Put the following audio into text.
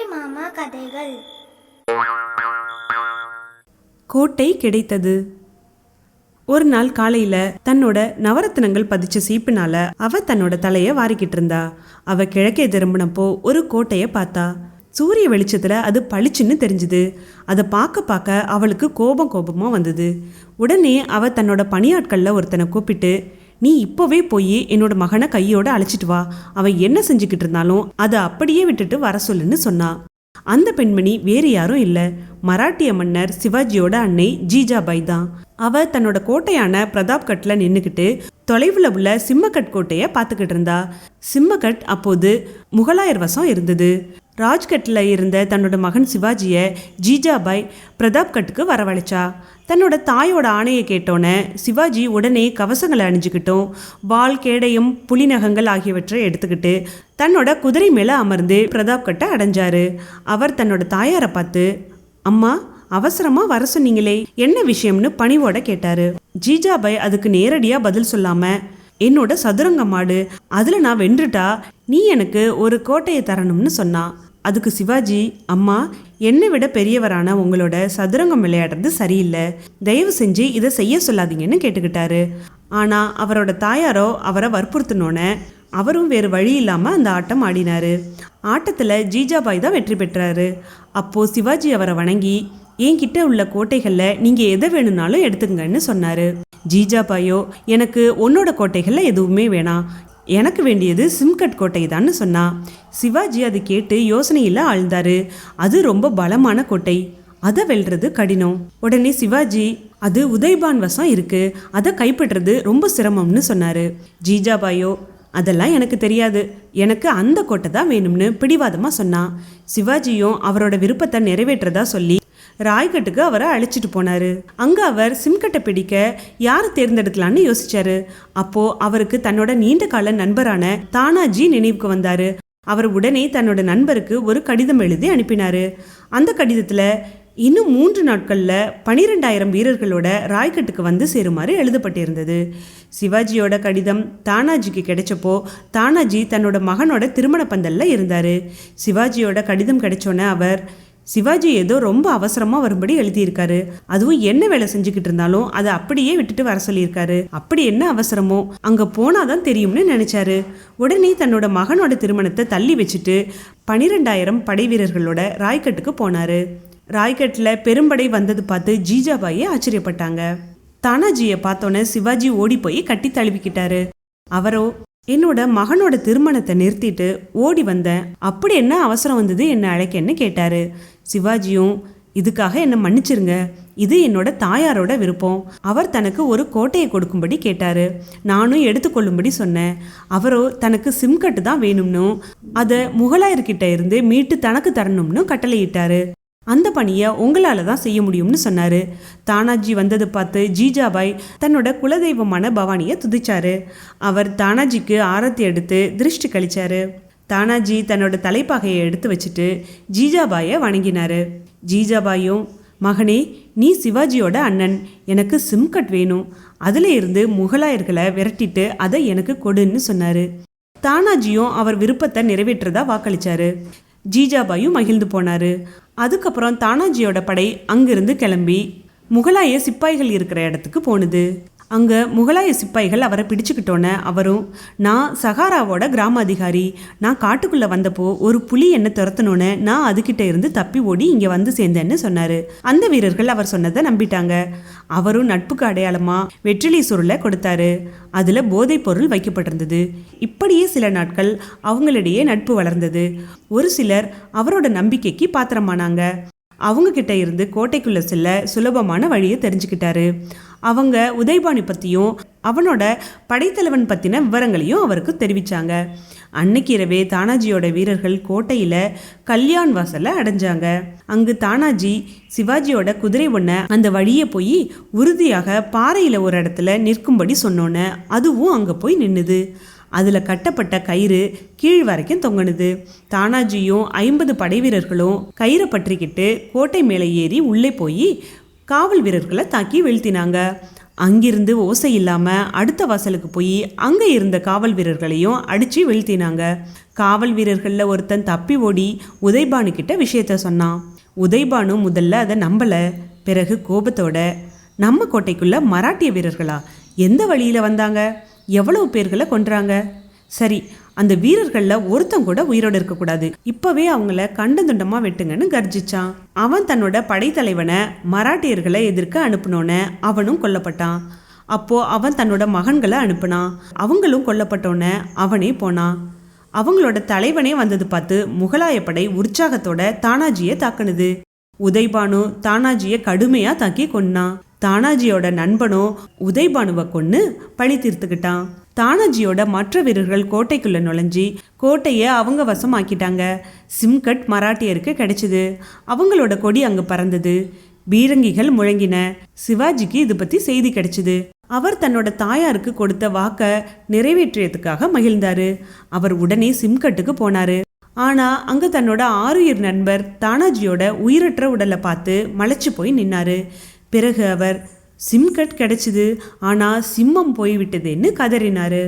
புள்ளி மாமா கதைகள். கோட்டை கிடைத்தது. ஒரு நாள் காலையில தன்னோட நவரத்னங்கள் பதிச்ச சீப்புனால அவ தன்னோட தலைய வாரிக்கிட்டு இருந்தா. அவ கிழக்கே திரும்பினப்போ ஒரு கோட்டைய பார்த்தா. சூரிய வெளிச்சத்துல அது பளிச்சுன்னு தெரிஞ்சுது. அதை பார்க்க பார்க்க அவளுக்கு கோபம் கோபமா வந்தது. உடனே அவ தன்னோட பணியாட்கள்ல ஒருத்தனை கூப்பிட்டு நீ இப்போவே போய் என்னோட மகனை கையோட அழைச்சிட்டு வா. அவன் என்ன செஞ்சுக்கிட்டு இருந்தாலும் அதை அப்படியே விட்டுட்டு வர சொல்லுன்னு சொன்னா. அந்த பெண்மணி வேறு யாரும் இல்லை. மராட்டிய மன்னர் சிவாஜியோட அன்னை ஜீஜாபாய் தான். அவ தன்னோட கோட்டையான பிரதாப்கட்ல நின்னுக்கிட்டு தொலைவுல உள்ள சிம்மக்கட் கோட்டையை பார்த்துக்கிட்டு இருந்தா. சிம்மக்கட் அப்போது முகலாயர் வசம் இருந்தது. ராஜ்கட்டில் இருந்த தன்னோட மகன் சிவாஜிய ஜீஜாபாய் பிரதாப்கட்டுக்கு வரவழைச்சா. தன்னோட தாயோட ஆணையை கேட்டோன்னே சிவாஜி உடனே கவசங்களை அணிஞ்சுக்கிட்டும் வாள் கேடயம் புலிநகங்கள் ஆகியவற்றை எடுத்துக்கிட்டு தன்னோட குதிரை மேலே அமர்ந்து பிரதாப்கட்டை அடைஞ்சாரு. அவர் தன்னோட தாயாரை பார்த்து அம்மா அவசரமாக வர சொன்னீங்களே என்ன விஷயம்னு பணிவோட கேட்டாரு. ஜீஜாபாய் அதுக்கு நேரடியாக பதில் சொல்லாமல் என்னோட சதுரங்க மாடு அதில் நான் வென்றுட்டா நீ எனக்கு ஒரு கோட்டையை தரணும்னு சொன்னான் அதுக்கு சிவாஜி அம்மா என்னை விட பெரியவரான உங்களோட சதுரங்கம் விளையாடுறது சரியில்லை. தயவு செஞ்சு இதை செய்ய சொல்லாதீங்கன்னு கேட்டுக்கிட்டாரு. ஆனால் அவரோட தாயாரோ அவரை வற்புறுத்தினோன்னே அவரும் வேறு வழி இல்லாமல் அந்த ஆட்டம் ஆடினாரு. ஆட்டத்தில் ஜீஜாபாய் தான் வெற்றி பெற்றாரு. அப்போது சிவாஜி அவரை வணங்கி என்கிட்ட உள்ள கோட்டைகளில் நீங்கள் எதை வேணும்னாலும் எடுத்துங்கன்னு சொன்னார். ஜீஜாபாயோ எனக்கு உன்னோட கோட்டைகளில் எதுவுமே வேணாம். எனக்கு வேண்டியது சிம்கட் கோட்டை தான் சொன்னா. சிவாஜி அது கேட்டு யோசனையில் ஆழ்ந்தாரு. அது ரொம்ப பலமான கோட்டை. அதை வெல்றது கடினம். உடனே சிவாஜி அது உதய்பான் வசம் இருக்கு. அதை கைப்பற்றுறது ரொம்ப சிரமம்னு சொன்னாரு. ஜீஜாபாயோ அதெல்லாம் எனக்கு தெரியாது. எனக்கு அந்த கோட்டை தான் வேணும்னு பிடிவாதமாக சொன்னான் சிவாஜியும் அவரோட விருப்பத்தை நிறைவேற்றதா சொல்லி ராய்கட்டுக்கு அவரை அழைச்சிட்டு போனார். அங்கே அவர் சிம்கட்டை பிடிக்க யாரை தேர்ந்தெடுக்கலான்னு யோசிச்சாரு. அப்போ அவருக்கு தன்னோட நீண்ட கால நண்பரான தானாஜி நினைவுக்கு வந்தாரு. அவர் உடனே தன்னோட நண்பருக்கு ஒரு கடிதம் எழுதி அனுப்பினாரு. அந்த கடிதத்தில் இன்னும் மூன்று நாட்களில் பனிரெண்டாயிரம் வீரர்களோட ராய்கட்டுக்கு வந்து சேருமாறு எழுதப்பட்டிருந்தது. சிவாஜியோட கடிதம் தானாஜிக்கு கிடைச்சப்போ தானாஜி தன்னோட மகனோட திருமண பந்தலில் இருந்தார். சிவாஜியோட கடிதம் கிடைச்சோன்னே அவர் சிவாஜி ஏதோ ரொம்ப அவசரமாக வரும்படி எழுதியிருக்காரு. அதுவும் என்ன வேலை செஞ்சுக்கிட்டு இருந்தாலும் அதை அப்படியே விட்டுட்டு வர சொல்லியிருக்காரு. அப்படி என்ன அவசரமோ? அங்கே போனாதான் தெரியும்னு நினைச்சாரு. உடனே தன்னோட மகனோட திருமணத்தை தள்ளி வச்சுட்டு பனிரெண்டாயிரம் படை வீரர்களோட ராய்கட்டுக்கு போனாரு. ராய்கட்டில் பெரும்படை வந்தது பார்த்து ஜீஜாபாயே ஆச்சரியப்பட்டாங்க. தானாஜியை பார்த்தோன்னே சிவாஜி ஓடி போய் கட்டி தழுவிக்கிட்டாரு. அவரோ என்னோட மகனோட திருமணத்தை நிறுத்திட்டு ஓடி வந்தேன் அப்படி என்ன அவசரம் வந்தது? என்னை அழைக்கன்னு கேட்டாரு. சிவாஜியும் இதுக்காக என்னை மன்னிச்சிருங்க. இது என்னோட தாயாரோட விருப்பம். அவர் தனக்கு ஒரு கோட்டையை கொடுக்கும்படி கேட்டாரு. நானும் எடுத்துக்கொள்ளும்படி சொன்னேன். அவரோ தனக்கு சிம்கட்டு தான் வேணும்னும் அதை முகலாயர்கிட்ட இருந்து மீட்டு தனக்கு தரணும்னு கட்டளையிட்டாரு. அந்த பணியை உங்களால தான் செய்ய முடியும்னு சொன்னாரு. தானாஜி வந்தது பார்த்து ஜீஜாபாய் தன்னோட குலதெய்வமான பவானியை துதிச்சாரு. அவர் தானாஜிக்கு ஆரத்தி எடுத்து திருஷ்டி கழிச்சாரு. தானாஜி தன்னோட தலைப்பாகையை எடுத்து வச்சுட்டு ஜீஜாபாயை வணங்கினாரு. ஜீஜாபாயும் மகனே நீ சிவாஜியோட அண்ணன். எனக்கு சிம் கட் வேணும். அதுல இருந்து முகலாயர்களை விரட்டிட்டு அதை எனக்கு கொடுன்னு சொன்னாரு. தானாஜியும் அவர் விருப்பத்தை நிறைவேற்றதா வாக்களிச்சாரு. ஜீஜாபாயும் மகிழ்ந்து போனாரு. அதுக்கப்புறம் தானாஜியோட படை அங்கிருந்து கிளம்பி முகலாய சிப்பாய்கள் இருக்கிற இடத்துக்கு போனது. அங்கே முகலாய சிப்பாய்கள் அவரை பிடிச்சுக்கிட்டோன்னே அவரும் நான் சகாராவோட கிராம அதிகாரி நான் காட்டுக்குள்ளே வந்தப்போ ஒரு புலி என்னை துரத்தணுன்னு நான் அதுகிட்ட இருந்து தப்பி ஓடி இங்கே வந்து சேர்ந்தேன்னு சொன்னார். அந்த வீரர்கள் அவர் சொன்னதை நம்பிட்டாங்க. அவரும் நட்புக்கு அடையாளமாக வெற்றிலை சுருளை கொடுத்தாரு. அதில் போதைப் பொருள் வைக்கப்பட்டிருந்தது. இப்படியே சில நாட்கள் அவங்களிடையே நட்பு வளர்ந்தது. ஒரு சிலர் அவரோட நம்பிக்கைக்கு பாத்திரமானாங்க. அவங்க கிட்ட இருந்து கோட்டைக்குள்ள செல்ல சுலபமான வழியை தெரிஞ்சுக்கிட்டாரு. அவங்க உதய்பாணி பற்றியும் அவனோட படைத்தலைவன் பற்றின விவரங்களையும் அவருக்கு தெரிவித்தாங்க அன்னைக்கு இரவே தானாஜியோட வீரர்கள் கோட்டையில் கல்யாண் வாசலை அடைஞ்சாங்க. அங்கு தானாஜி சிவாஜியோட குதிரை ஒன்றை அந்த வழியே போய் உறுதியாக பாறையில் ஒரு இடத்துல நிற்கும்படி சொன்னோன்னே அதுவும் அங்கே போய் நின்னுது. அதில் கட்டப்பட்ட கயிறு கீழ் வரைக்கும் தொங்கணுது தானாஜியும் ஐம்பது படை வீரர்களும் கயிறை பற்றிக்கிட்டு கோட்டை மேலே ஏறி உள்ளே போய் காவல் வீரர்களை தாக்கி வீழ்த்தினாங்க. அங்கிருந்து ஓசை இல்லாமல் அடுத்த வாசலுக்கு போய் அங்கே இருந்த காவல் வீரர்களையும் அடித்து வீழ்த்தினாங்க. காவல் வீரர்களில் ஒருத்தன் தப்பி ஓடி உதய்பானு கிட்ட விஷயத்த சொன்னான். உதய்பானு முதல்ல அதை நம்பல. பிறகு கோபத்தோட நம்ம கோட்டைக்குள்ளே மராட்டிய வீரர்களா? எந்த வழியில் வந்தாங்க? எவ்வளவு பேர்களை கொன்றாங்க? சரி அந்த வீரர்கள்ல ஒருத்தன் கூட உயிரோடு இருக்கக்கூடாது. இப்பவே அவங்கள கண்டந்துண்டமா வெட்டுங்கன்னு கர்ஜிச்சான். அவன் தன்னோட படைத்தலைவனை மராட்டியர்களை எதிர்க்க அனுப்பினோன்னு அவனும் கொல்லப்பட்டான். அப்போ அவன் தன்னோட மகன்களை அனுப்புனான். அவங்களும் கொல்லப்பட்டோன்னு அவனே போனான். அவங்களோட தலைவனே வந்தது பார்த்து முகலாய படை உற்சாகத்தோட தானாஜியை தாக்குனது. உதய்பானு தானாஜியை கடுமையா தாக்கி கொன்னான். தானாஜியோட நண்பனும் உதைபானுவை கொன்னு பழி தீர்த்துக்கிட்டான். தானாஜியோட மற்ற வீரர்கள் கோட்டைக்குள்ள நுழைஞ்சி கோட்டையை அவங்க வசமாக்கிட்டாங்க. சிம்கட் மராட்டியருக்கு கிடைச்சது. அவங்களோட கொடி அங்கே பறந்தது. பீரங்கிகள் முழங்கின. சிவாஜிக்கு இது பத்தி செய்தி கிடைச்சது. அவர் தன்னோட தாயாருக்கு கொடுத்த வாக்க நிறைவேற்றியதுக்காக மகிழ்ந்தாரு. அவர் உடனே சிம்கட்டுக்கு போனாரு. ஆனா அங்க தன்னோட ஆறுயிர் நண்பர் தானாஜியோட உயிரற்ற உடலை பார்த்து மலைச்சு போய் நின்னாரு. பிறகு அவர் சிம் கட் கிடைச்சிது ஆனால் சிம்மம் போய்விட்டதுன்னு கதறினாரு.